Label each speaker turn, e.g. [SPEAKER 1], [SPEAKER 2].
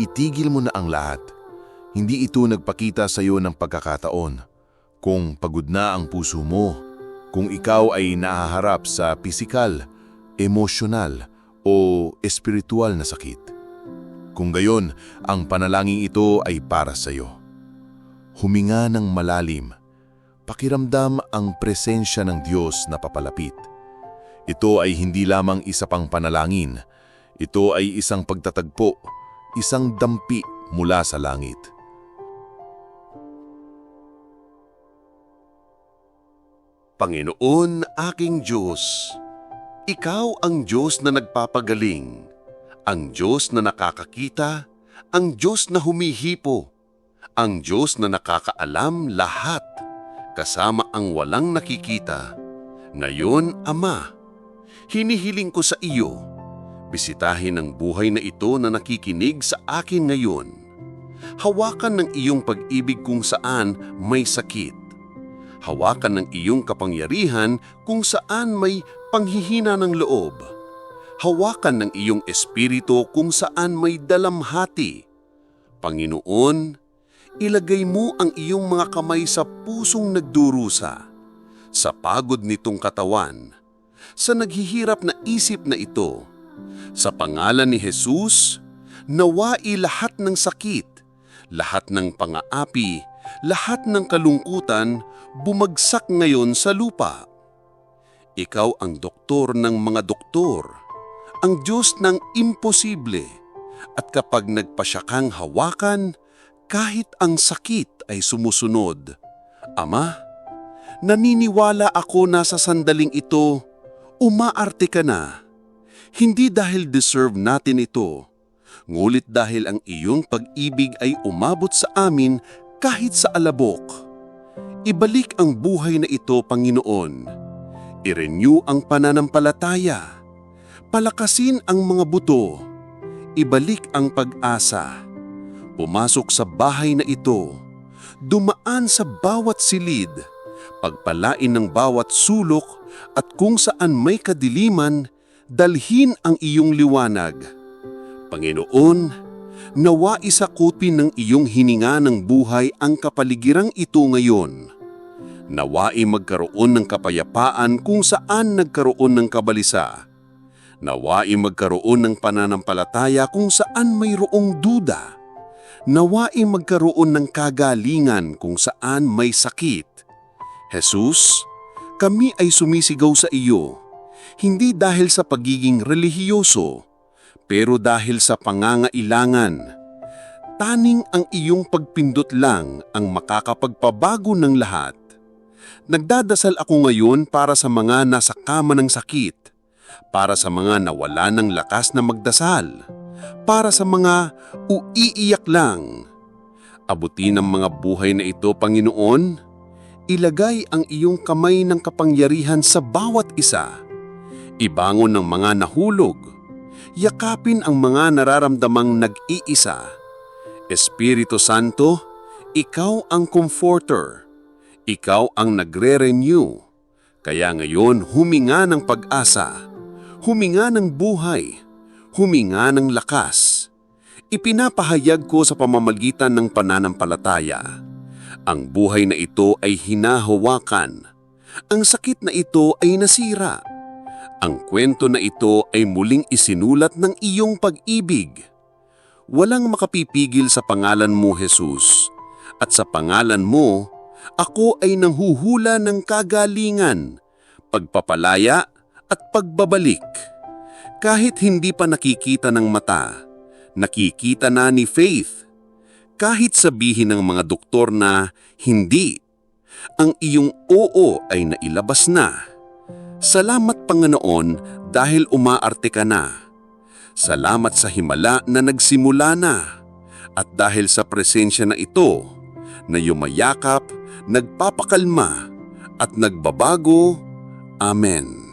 [SPEAKER 1] itigil mo na ang lahat. Hindi ito nagpakita sa iyo ng pagkakataon. Kung pagod na ang puso mo, kung ikaw ay nahaharap sa pisikal, emosyonal o espiritual na sakit. Kung gayon, ang panalangin ito ay para sa iyo. Huminga ng malalim. Pakiramdam ang presensya ng Diyos na papalapit. Ito ay hindi lamang isa pang panalangin. Ito ay isang pagtatagpo, isang dampi mula sa langit.
[SPEAKER 2] Panginoon aking Diyos, Ikaw ang Diyos na nagpapagaling, ang Diyos na nakakakita, ang Diyos na humihipo, ang Diyos na nakakaalam lahat, kasama ang walang nakikita. Ngayon, Ama, hinihiling ko sa iyo, bisitahin ang buhay na ito na nakikinig sa akin ngayon. Hawakan ng iyong pag-ibig kung saan may sakit hawakan ng iyong kapangyarihan kung saan may panghihina ng loob. Hawakan ng iyong espiritu kung saan may dalamhati. Panginoon, ilagay mo ang iyong mga kamay sa pusong nagdurusa, sa pagod nitong katawan, sa naghihirap na isip na ito. Sa pangalan ni Jesus, nawai lahat ng sakit, lahat ng pangaapi, lahat ng kalungkutan bumagsak ngayon sa lupa. Ikaw ang doktor ng mga doktor, ang Diyos ng imposible, at kapag nagpasya kang hawakan, kahit ang sakit ay sumusunod. Ama, naniniwala ako na sa sandaling ito, umaarte ka na. Hindi dahil deserve natin ito, ngulit dahil ang iyong pag-ibig ay umabot sa amin kahit sa alabok. Ibalik ang buhay na ito, Panginoon. I-renew ang pananampalataya. Palakasin ang mga buto. Ibalik ang pag-asa. Pumasok sa bahay na ito. Dumaan sa bawat silid. Pagpalain ng bawat sulok at kung saan may kadiliman, dalhin ang iyong liwanag. Panginoon, nawa isakupin ng iyong hininga ng buhay ang kapaligirang ito ngayon. Nawai magkaroon ng kapayapaan kung saan nagkaroon ng kabalisa. Nawai magkaroon ng pananampalataya kung saan mayroong duda. Nawai magkaroon ng kagalingan kung saan may sakit. Jesus, kami ay sumisigaw sa iyo, hindi dahil sa pagiging relihiyoso, pero dahil sa pangangailangan. Taning ang iyong pagpindot lang ang makakapagpabago ng lahat. Nagdadasal ako ngayon para sa mga nasa kama ng sakit, para sa mga nawala ng lakas na magdasal, para sa mga uiiyak lang. Abutin ang mga buhay na ito, Panginoon. Ilagay ang iyong kamay ng kapangyarihan sa bawat isa. Ibangon ng mga nahulog. Yakapin ang mga nararamdamang nag-iisa. Espiritu Santo, ikaw ang comforter. Ikaw ang nagre-renew. Kaya ngayon huminga ng pag-asa, huminga ng buhay, huminga ng lakas. Ipinapahayag ko sa pamamagitan ng pananampalataya. Ang buhay na ito ay hinahawakan. Ang sakit na ito ay nasira. Ang kwento na ito ay muling isinulat ng iyong pag-ibig. Walang makapipigil sa pangalan mo, Jesus. At sa pangalan mo, ako ay nanghuhula ng kagalingan, pagpapalaya at pagbabalik. Kahit hindi pa nakikita ng mata, nakikita na ni Faith. Kahit sabihin ng mga doktor na hindi, ang iyong oo ay nailabas na. Salamat Panginoon dahil umaarte ka na. Salamat sa himala na nagsimula na. At dahil sa presensya na ito, na yumayakap, nagpapakalma, at nagbabago, Amen.